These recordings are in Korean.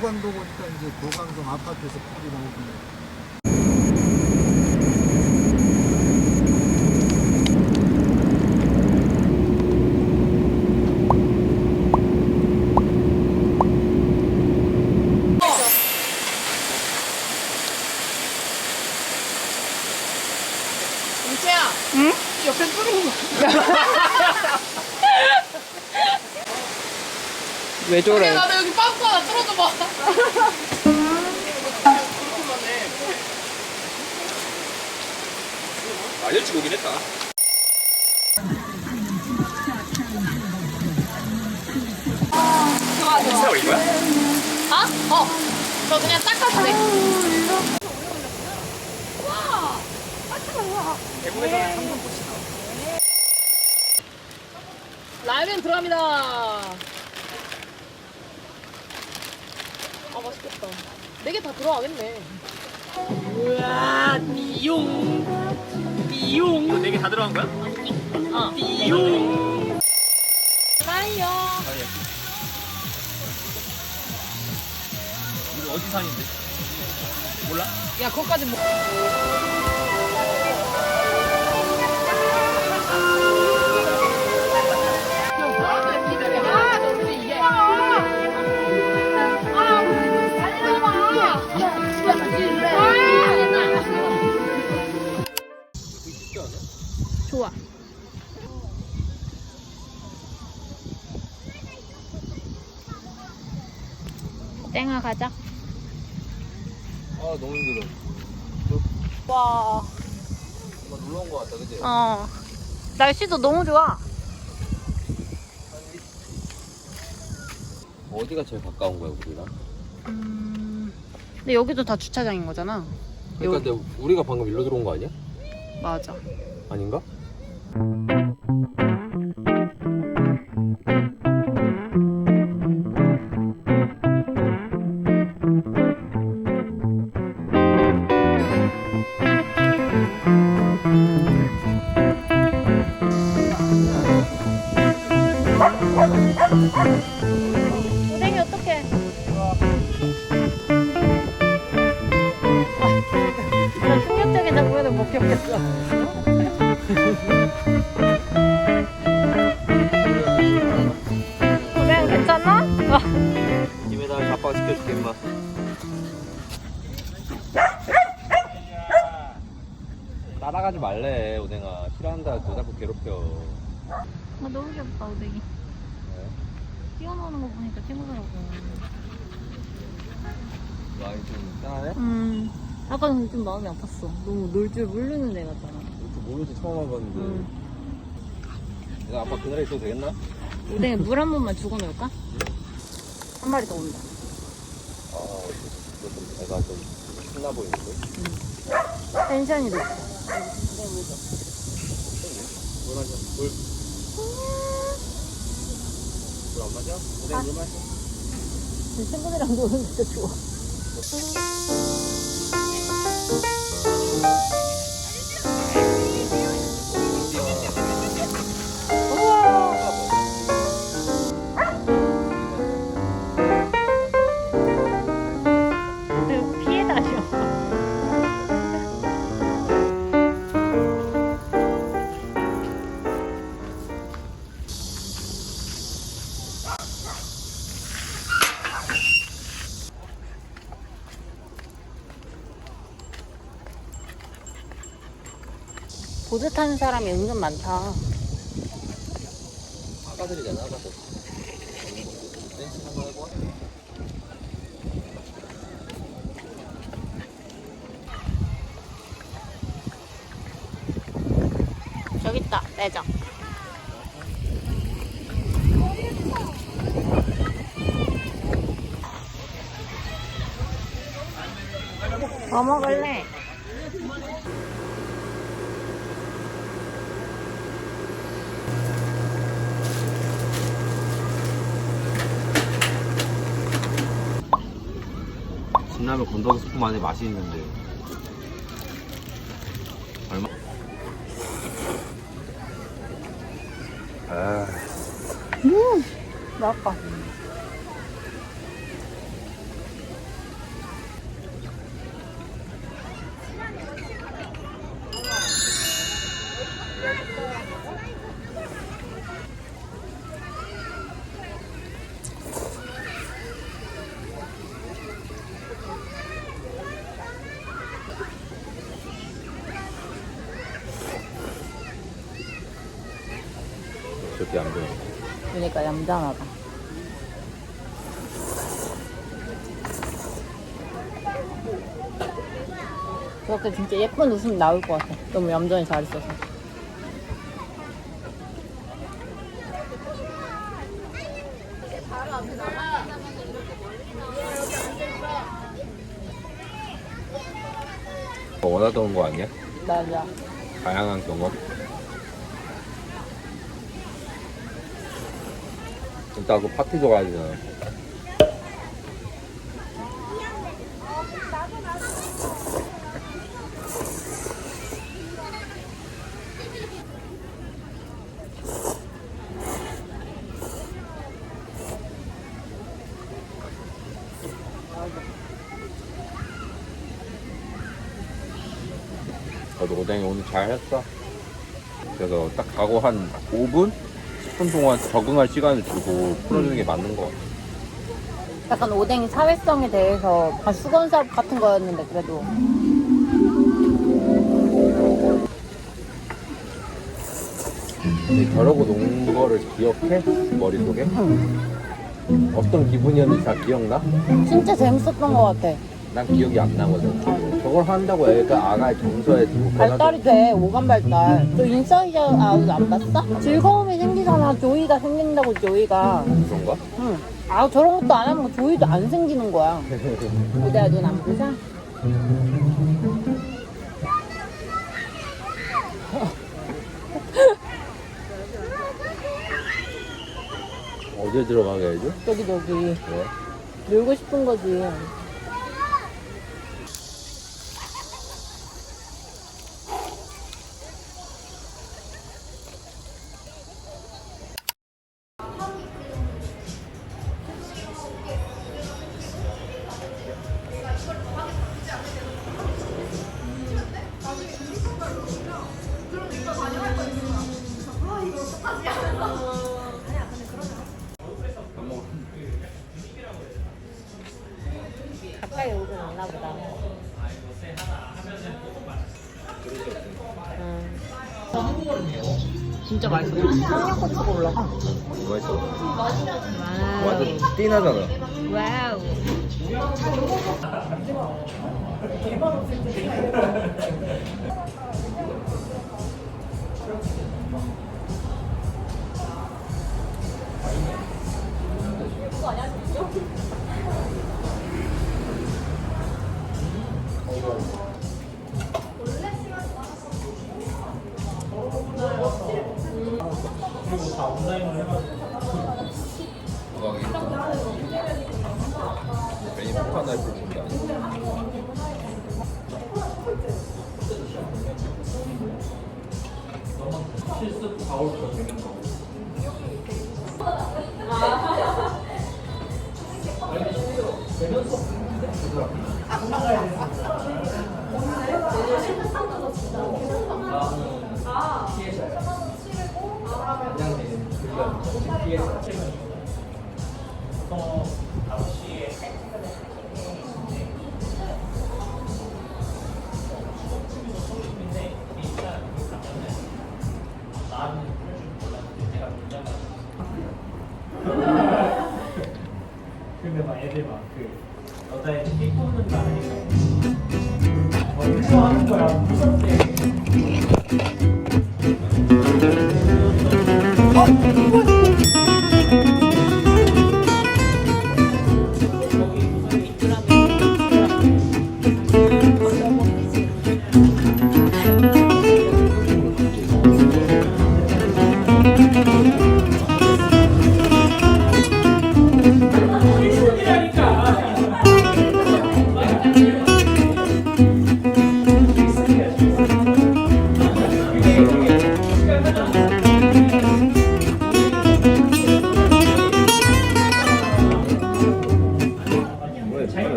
도강동 오니까 이제 도강동 아파트에서 풀이 나오고 은채야. 응? 옆에 뚫은 거. 왜 저래? 나도 여기 빵꾸 하나 뚫어줘 봐. 알려주고 오긴 했다. 진짜 올린 거야? 아? 어. 저 그냥 닦아도 돼. 대구에서는 삼성꽃이 라면 들어갑니다. 아 맛있겠다. 네 개 다 들어가겠네. 우와 비용 비용 이거 네개 다 들어간 거야? 어 비용 파이어 이거 어디 산인데? 몰라? 야 그거까지 뭐 땡아 가자. 아 너무 힘들어. 와. 정말 놀러 온거 같다, 그지? 어. 날씨도 너무 좋아. 어디가 제일 가까운 거야 우리랑? 음. 근데 여기도 다 주차장인 거잖아. 그러니까 근데 우리가 방금 일로 들어온 거 아니야? 맞아. 아닌가? 고생이 어떡해. 나 충격적인 장면을 목격했어. 고생 괜찮아? 김에다 아빠가 지켜줄게 임마. 따라가지 말래 오뎅아 싫어한다 너 자꾸 괴롭혀 아, 너무 귀엽다, 오뎅이. 네. 뛰어노는 거 보니까 친구들하고. 마음이 좀 짠하네? 음. 아까는 좀 마음이 아팠어. 너무 놀 줄 모르는 애 같잖아. 이렇게 모르지 처음 와봤는데 응. 내가 아빠 그날에 있어도 되겠나? 오뎅에 물한 번만 주고 놓을까? 한 마리 더 온다. 아좀 애가 좀 신나 보이는데 텐션이 높아. 물 마셔 안 마셔? 오뎅 물 마셔 친구들이랑 노는 게 좋아. 보드 타는 사람이 은근 많다. 아가들이잖아 아가들 저기 있다, 매점. 뭐 먹을래? 진라면 건더기 스프 안에 맛이 있는데 얼마? 아, 맛있다. 이렇게 안 돼. 얌전하다. 그렇게 진짜 예쁜 웃음 나올 것 같아. 너무 얌전히 잘 있어서. 뭐 원하던 거 아니야? 맞아. 다양한 경험. 이따 그 파티도 가야 되잖아. 그래도 오뎅이 오늘 잘 했어. 그래서 딱 가고 한 5분? 10분 동안 적응할 시간을 주고 풀어주는 게 맞는 것 같아. 약간 오뎅이 사회성에 대해서 약간 수건 사업 같은 거였는데 그래도 근데 저러고 논 거를 기억해? 머릿속에? 어떤 기분이었는지 다 기억나? 진짜 재밌었던 것 같아. 난 기억이 안 나거든. 저걸 한다고 애가 아가의 정서에 뭐 발달이 돼 오감 발달. 또 인사이드 아웃 안 봤어? 즐거움이 생기잖아. 조이가 생긴다고 조이가. 그런가? 응. 아 저런 것도 안 하면 조이도 안 생기는 거야. 내가 눈안 부셔? 어딜 들어가게 해줘? 저기 저기 왜? 놀고 싶은 거지. 가까이 오진 않나 보다. 음. 진짜 맛있어. 청양고추가 올라가. 맛있어. 완전 띵하잖아. 와우.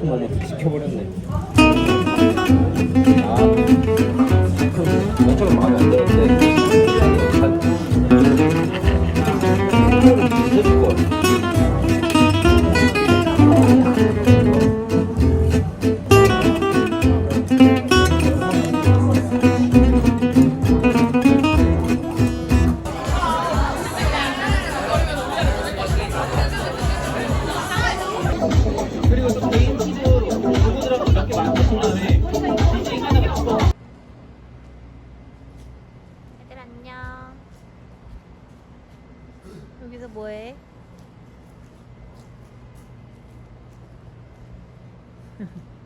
스위트 모먼트 지켜버렸네. 안녕. 여기서 뭐해?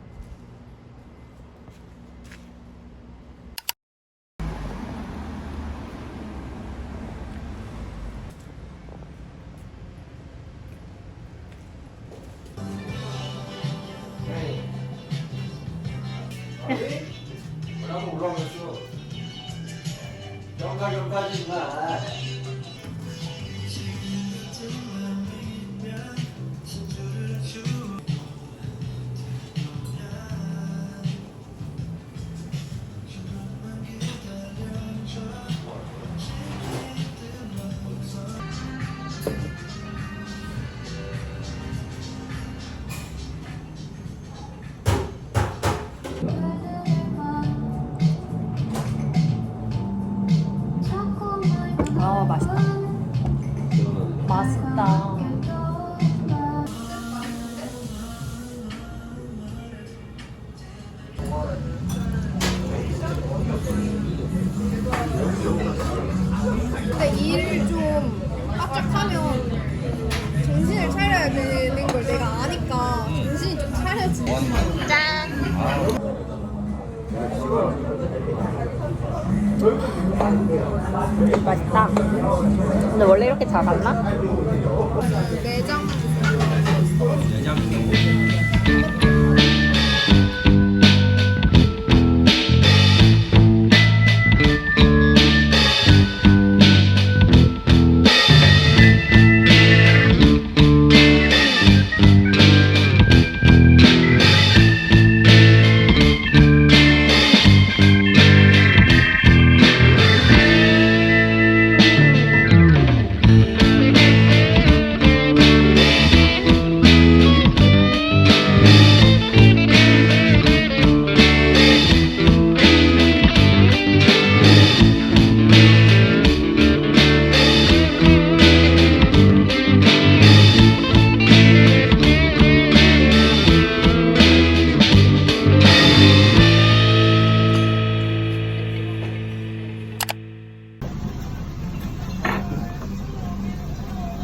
맛있다. 근데 원래 이렇게 작았나?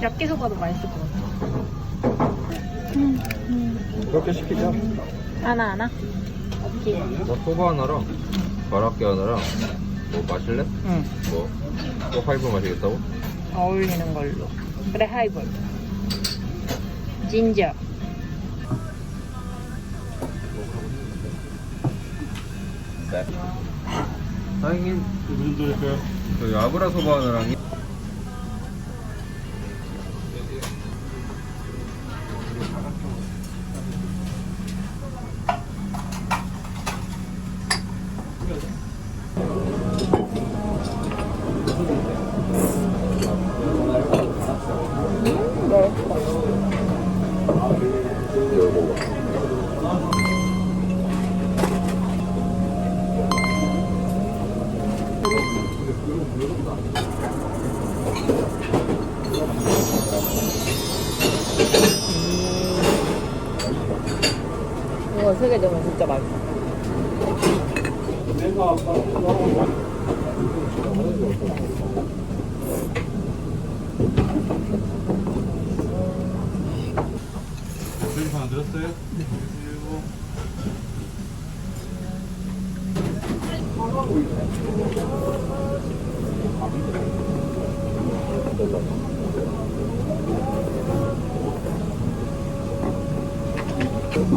야끼소바도 맛있을 것 같아. 그렇게 시키자. 하나 하나? 오케이. 나 소바 하나랑 바라케 하나랑 뭐 마실래? 응. 뭐? 또 하이볼 마시겠다고? 어울리는 걸로. 그래 하이볼. 진저. 네. 사장님 무슨 드릴까요? 저희 아브라 소바 하나랑 하나 들었어요?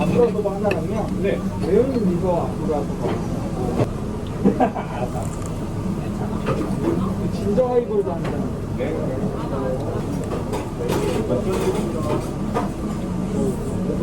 앞으로도 하나랑요? 네. 매운 이거 앞으로 하고. 진저 하이볼도 한 잔. 네.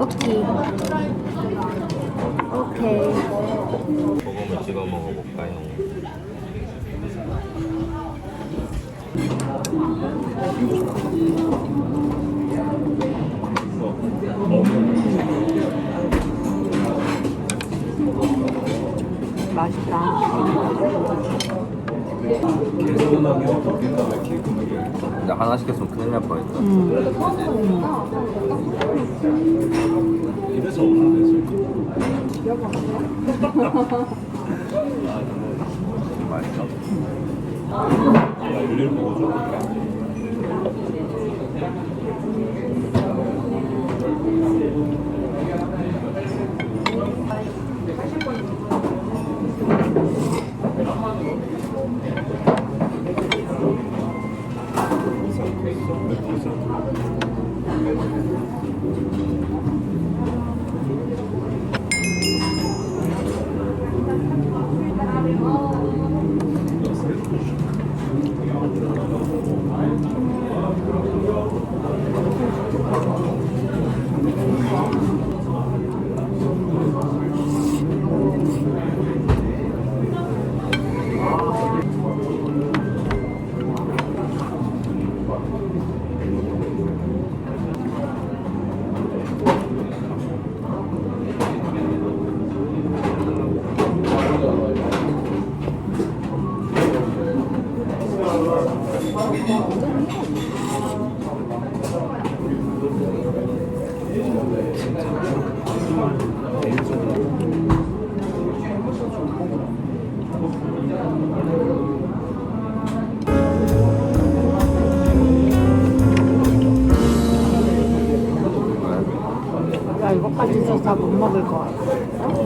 오케이 오케이. 소금을 찍어 먹어볼까요? 근데 하나 시켰으면 큰일 날 뻔했다. 이래서 오는 맛있어? 거지. 를 먹어줘. 야 이거까지 진짜 다못 먹을 것 같아.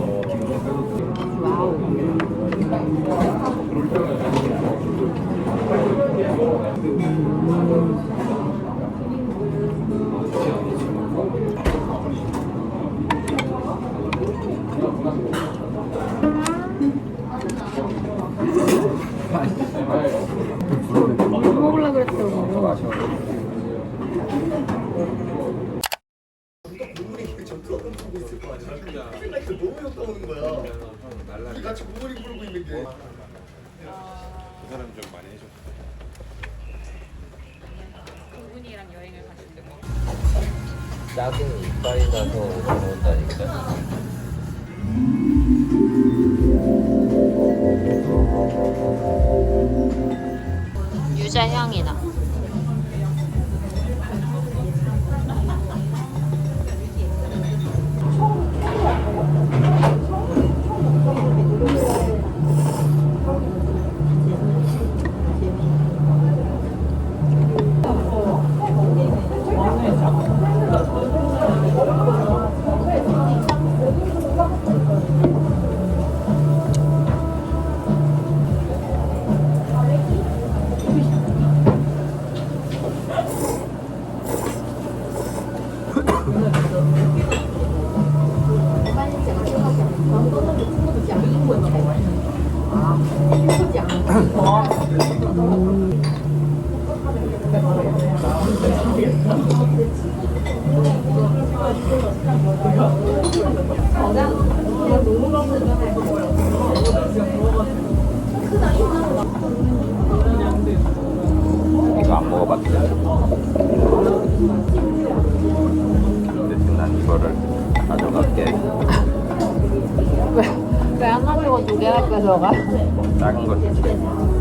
게. 그 사람 좀 많이 해줘. 분이랑 여행을 가실 때 작은 이빨이 나서 먹는다니까. 유자 향이 나. 들고 두